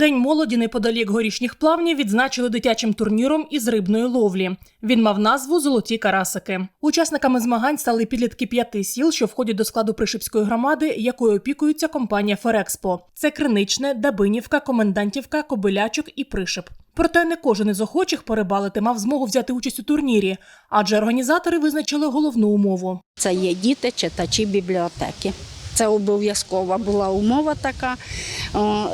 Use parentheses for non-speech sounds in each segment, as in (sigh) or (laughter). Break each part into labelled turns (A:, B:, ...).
A: День молоді неподалік горішніх плавнів відзначили дитячим турніром із рибної ловлі. Він мав назву Золоті карасики. Учасниками змагань стали підлітки п'яти сіл, що входять до складу Пришипської громади, якою опікується компанія Ферекспо. Це Криничне, Дабинівка, Комендантівка, Кобилячок і Пришип. Проте не кожен із охочих порибалити мав змогу взяти участь у турнірі, адже організатори визначили головну умову.
B: Це є діти, читачі бібліотеки. Це обов'язкова була умова така. Ем,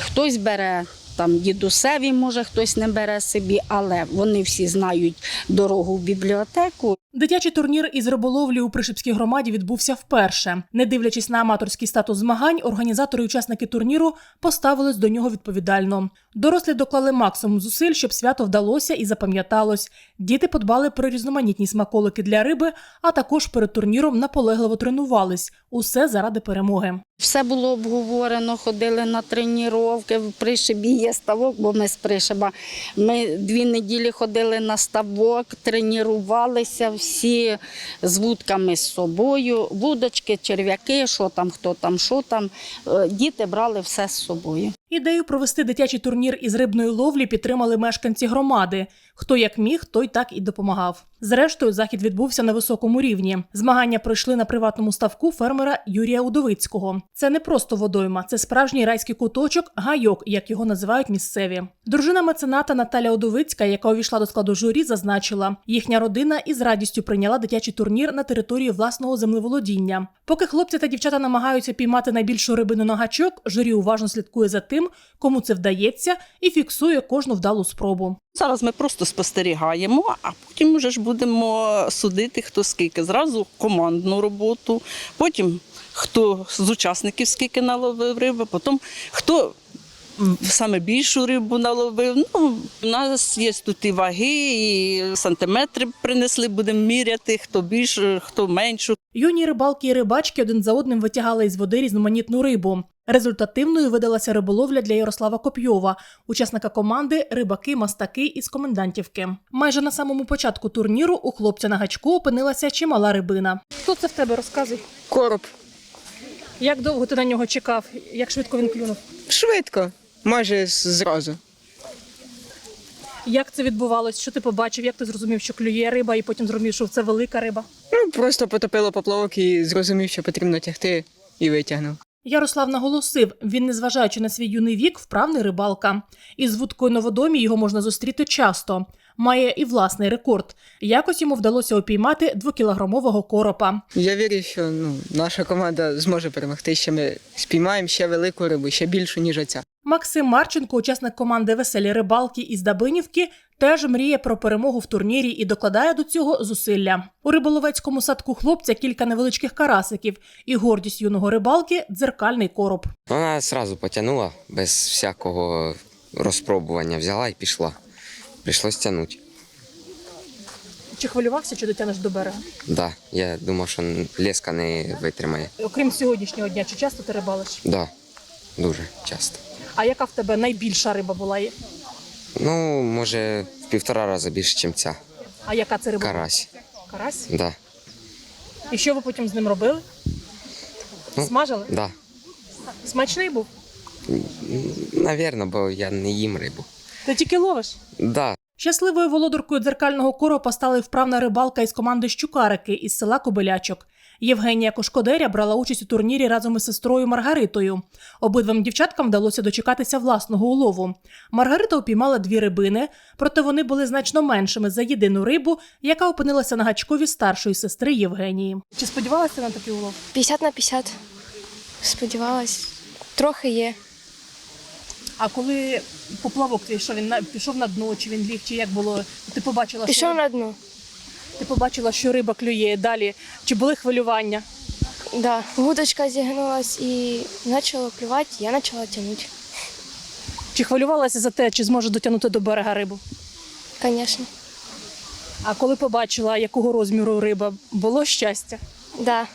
B: Хтось бере там дідусеві, може, хтось не бере собі, але вони всі знають дорогу в бібліотеку.
A: Дитячий турнір із риболовлі у Пришипській громаді відбувся вперше. Не дивлячись на аматорський статус змагань, організатори і учасники турніру поставились до нього відповідально. Дорослі доклали максимум зусиль, щоб свято вдалося і запам'яталось. Діти подбали про різноманітні смаколики для риби, а також перед турніром наполегливо тренувались. Усе заради перемоги.
B: Все було обговорено, ходили на тренування. В Пришибі є ставок, бо ми з Пришиба. Ми дві неділі ходили на ставок, тренувалися всі з вудками з собою, вудочки, черв'яки, що там, хто там, що там. Е, Діти брали все з собою.
A: Ідею провести дитячий турнір із рибної ловлі підтримали мешканці громади. Хто як міг, той так і допомагав. Зрештою, захід відбувся на високому рівні. Змагання пройшли на приватному ставку фермера Юрія Удовицького. Це не просто водойма, це справжній райський куточок, гайок, як його називають місцеві. Дружина мецената Наталя Удовицька, яка увійшла до складу журі, зазначила, їхня родина із радістю прийняла дитячий турнір на території власного землеволодіння. Поки хлопці та дівчата намагаються піймати найбільшу рибину на гачок, журі уважно слідкує за тим, кому це вдається, і фіксує кожну вдалу спробу.
C: Зараз ми просто спостерігаємо, а потім вже ж будемо судити, хто скільки. Зразу командну роботу, потім хто з учасників скільки наловив риби, потім хто саме більшу рибу наловив. Ну, у нас є тут і ваги, і сантиметри принесли, будемо міряти, хто більше, хто меншу.
A: Юні рибалки і рибачки один за одним витягали із води різноманітну рибу. Результативною видалася риболовля для Ярослава Копйова, учасника команди Рибаки-мастаки із комендантівки. Майже на самому початку турніру у хлопця на гачку опинилася чимала рибина. Хто це в тебе розказуй?
D: Короб.
A: Як довго ти на нього чекав? Як швидко він клюнув?
D: Швидко, майже зразу.
A: Як це відбувалось? Що ти побачив? Як ти зрозумів, що клює риба, і потім зрозумів, що це велика риба?
D: Ну, просто потопило поплавок і зрозумів, що потрібно тягти, і витягнув.
A: Ярослав наголосив, він, незважаючи на свій юний вік, вправний рибалка. Із вудкою на водомі його можна зустріти часто. Має і власний рекорд. Якось йому вдалося опіймати двокілограмового коропа.
D: Я вірю, що ну, наша команда зможе перемогти. Ще ми спіймаємо ще велику рибу, ще більшу, ніж оця.
A: Максим Марченко, учасник команди Веселі рибалки із Дабинівки, теж мріє про перемогу в турнірі і докладає до цього зусилля. У риболовецькому садку хлопця кілька невеличких карасиків, і гордість юного рибалки дзеркальний короб.
E: Вона одразу потягнула без всякого розпробування. Взяла і пішла. Прийшлось тягнути.
A: Чи хвилювався, чи дотянеш до берега?
E: Да, я думав, що леска не витримає.
A: Окрім сьогоднішнього дня, чи часто ти рибалиш?
E: Да, дуже часто.
A: А яка в тебе найбільша риба була?
E: Ну, може, в півтора рази більше, ніж ця.
A: А яка це риба?
E: Карась.
A: Карась?
E: Да.
A: І що ви потім з ним робили?
E: Ну,
A: Смажили?
E: Да.
A: Смачний був?
E: Навірно, бо я не їм рибу.
A: Ти тільки ловиш?
E: Да,
A: Щасливою володаркою дзеркального коропа стала вправна рибалка із команди Щукарики із села Кобилячок. Євгенія Кошкодеря брала участь у турнірі разом із сестрою Маргаритою. Обидвим дівчаткам вдалося дочекатися власного улову. Маргарита упіймала дві рибини, проте вони були значно меншими за єдину рибу, яка опинилася на гачкові старшої сестри Євгенії. Чи сподівалася на такий улов?
F: 50 на 50. Сподівалась. Трохи є.
A: А коли поплавок твій, що він на- пішов на дно, чи він ліг, чи як було? Ти побачила,
F: Пішов
A: що,
F: на дно.
A: Ти побачила, що риба клює далі. Чи були хвилювання?
F: Да. Вудочка зігнулась і почала клювати, я почала тягнути.
A: Чи хвилювалася за те, чи зможе дотягнути до берега рибу?
F: Звісно.
A: А коли побачила, якого розміру риба, було щастя.
F: Да.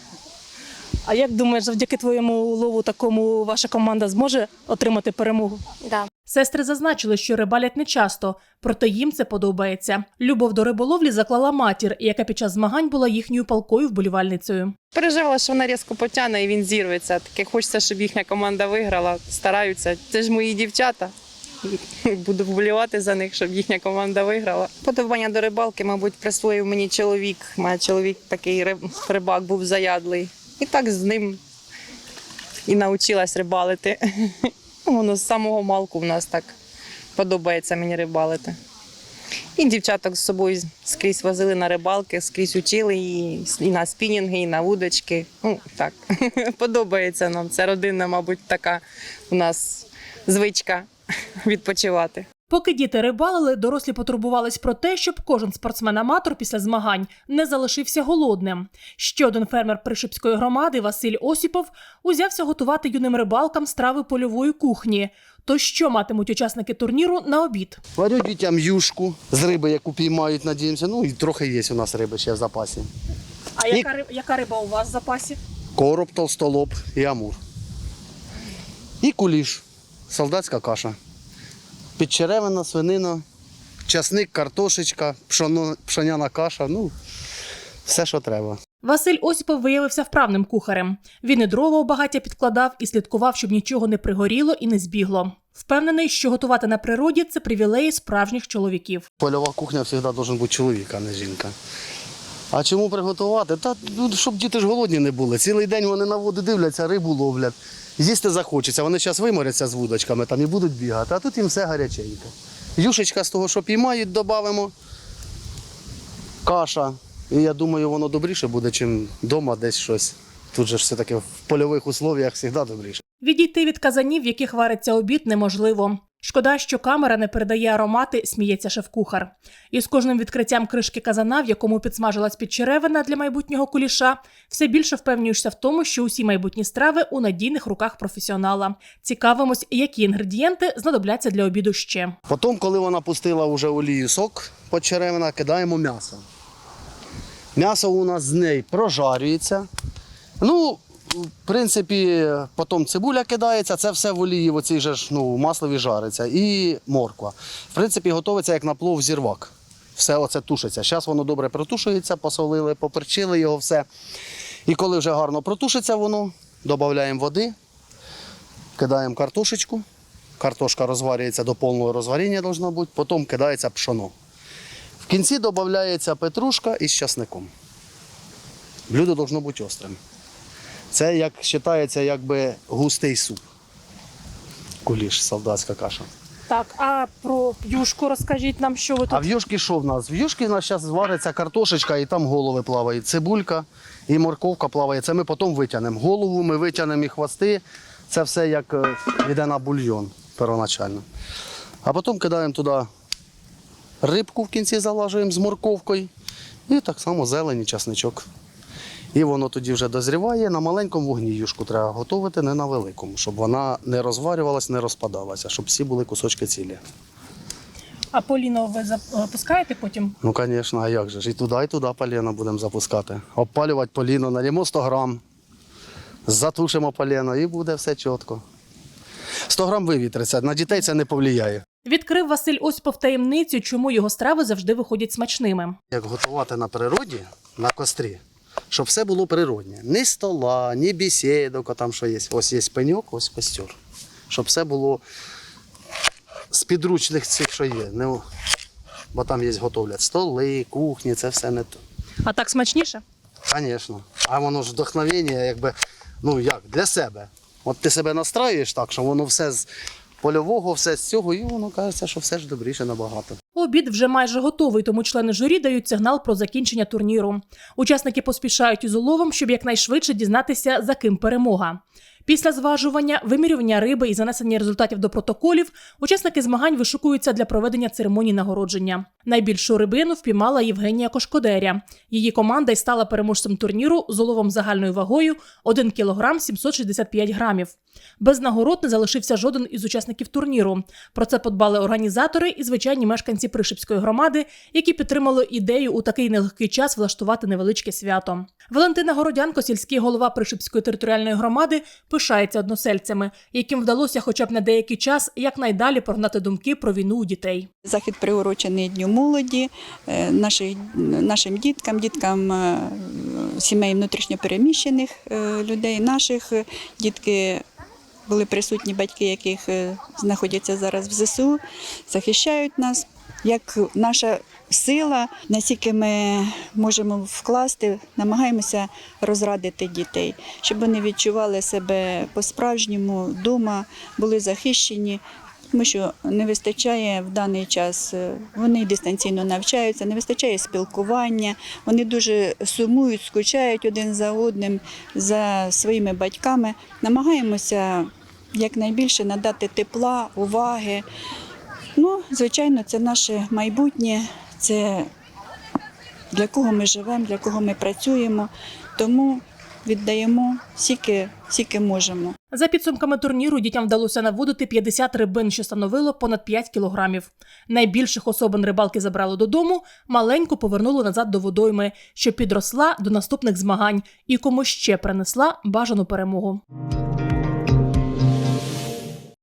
A: А як думаєш, завдяки твоєму улову такому ваша команда зможе отримати перемогу?
F: Да.
A: Сестри зазначили, що рибалять нечасто, проте їм це подобається. Любов до риболовлі заклала матір, яка під час змагань була їхньою палкою вболівальницею.
G: Переживала, що вона різко потягне і він зірветься. Таке хочеться, щоб їхня команда виграла. Стараються. Це ж мої дівчата. Буду вболівати за них, щоб їхня команда виграла. Подобання до рибалки, мабуть, присвоїв мені чоловік. У чоловік такий рибак був заядлий. І так з ним і навчилась рибалити. Воно з самого малку в нас так подобається мені рибалити. І дівчаток з собою скрізь возили на рибалки, скрізь учили і на спінінги, і на удочки. Ну так, (laughs) подобається нам. Це родинна, мабуть, така у нас звичка відпочивати.
A: Поки діти рибалили, дорослі потурбувались про те, щоб кожен спортсмен-аматор після змагань не залишився голодним. Ще один фермер Пришипської громади Василь Осіпов узявся готувати юним рибалкам страви польової кухні. То що матимуть учасники турніру на обід?
H: Варю дітям юшку з риби, яку піймають, надіємося. Ну і трохи є у нас риби ще в запасі.
A: А
H: яка
A: яка, яка риба у вас в запасі?
H: Короб, толстолоб і амур. І куліш, солдатська каша. Підчеревина, свинина, часник, картошечка, пшоно, пшоняна каша. Ну, все, що треба.
A: Василь Осіпов виявився вправним кухарем. Він і дрова у багаття підкладав і слідкував, щоб нічого не пригоріло і не збігло. Впевнений, що готувати на природі це привілеї справжніх чоловіків.
H: Польова кухня завжди має бути чоловік, а не жінка. А чому приготувати? Та ну, щоб діти ж голодні не були. Цілий день вони на воду дивляться, рибу ловлять. Їсти захочеться. Вони зараз виморяться з вудочками там і будуть бігати, а тут їм все гаряченьке. Юшечка з того, що піймають, додамо. Каша. І я думаю, воно добріше буде, ніж вдома десь щось. Тут же все-таки в польових условіях завжди добріше.
A: Відійти від казанів, в яких вариться обід, неможливо. Шкода, що камера не передає аромати, сміється шеф-кухар. І з кожним відкриттям кришки казана, в якому підсмажилась підчеревина для майбутнього куліша, все більше впевнюєшся в тому, що усі майбутні страви у надійних руках професіонала. Цікавимось, які інгредієнти знадобляться для обіду ще.
H: Потім, коли вона пустила вже олію сок почеревина, кидаємо м'ясо. М'ясо у нас з неї прожарюється. Ну, в принципі, потім цибуля кидається, це все в олії, в оцій же ж ну, маслові жариться. І морква. В принципі, готується як на плов зірвак. Все оце тушиться. Зараз воно добре протушується, посолили, поперчили його все. І коли вже гарно протушиться воно, додаємо води, кидаємо картошечку. Картошка розварюється до повного розваріння, должно бути. потім кидається пшоно. В кінці додається петрушка із часником. Блюдо должно бути острим. Це як вважається якби густий суп. Куліш, солдатська каша.
A: Так, а про юшку розкажіть нам, що ви тут.
H: А в юшки що в нас? В юшки в нас зараз звариться картошечка і там голови плавають. Цибулька і морковка плаває. Це ми потім витягнемо. Голову ми витягнемо і хвости. Це все як е, йде на бульйон первоначально. А потім кидаємо туди рибку в кінці залажуємо з морковкою. І так само зелень і часничок. І воно тоді вже дозріває. На маленькому вогні юшку треба готувати, не на великому, щоб вона не розварювалась, не розпадалася, щоб всі були кусочки цілі.
A: А поліно ви запускаєте потім?
H: Ну, звісно, а як же ж? І туди, і туди полено будемо запускати. Обпалювати поліно, налімо 100 грам, затушимо поліно і буде все чітко. 100 грам вивітриться, на дітей це не повлияє.
A: Відкрив Василь Осіпов таємницю, чому його страви завжди виходять смачними.
H: Як готувати на природі, на кострі, щоб все було природне. Ні стола, ні бесідок, там що є. Ось є пеньок, ось костер. Щоб все було з підручних цих, що є. Не, бо там є готовлять столи, кухні, це все не то.
A: А так смачніше?
H: Звісно. А воно ж вдохновення, якби, ну як, для себе. От ти себе настраюєш так, що воно все з польового, все з цього, і воно кажеться, що все ж добріше набагато.
A: Обід вже майже готовий, тому члени журі дають сигнал про закінчення турніру. Учасники поспішають із уловом, щоб якнайшвидше дізнатися, за ким перемога. Після зважування, вимірювання риби і занесення результатів до протоколів, учасники змагань вишукуються для проведення церемонії нагородження. Найбільшу рибину впіймала Євгенія Кошкодеря. Її команда й стала переможцем турніру з уловом загальною вагою 1 кг 765 грамів. Без нагород не залишився жоден із учасників турніру. Про це подбали організатори і звичайні мешканці Пришипської громади, які підтримали ідею у такий нелегкий час влаштувати невеличке свято. Валентина Городянко, сільський голова Пришипської територіальної громади, пишається односельцями, яким вдалося, хоча б на деякий час, якнайдалі прогнати думки про війну у дітей.
I: Захід приурочений Дню молоді, е, наших, нашим діткам, діткам е, сімей внутрішньопереміщених е, людей, наших дітки. Були присутні батьки, яких е, знаходяться зараз в ЗСУ, захищають нас. Як наша сила, наскільки ми можемо вкласти, намагаємося розрадити дітей, щоб вони відчували себе по-справжньому вдома, були захищені, тому що не вистачає в даний час. е, Вони дистанційно навчаються, не вистачає спілкування. Вони дуже сумують, скучають один за одним, за своїми батьками. Намагаємося якнайбільше надати тепла, уваги. Ну, звичайно, це наше майбутнє, це для кого ми живемо, для кого ми працюємо. Тому віддаємо скільки, скільки можемо.
A: За підсумками турніру дітям вдалося наводити 50 рибин, що становило понад 5 кілограмів. Найбільших особин рибалки забрали додому, маленьку повернули назад до водойми, що підросла до наступних змагань і кому ще принесла бажану перемогу.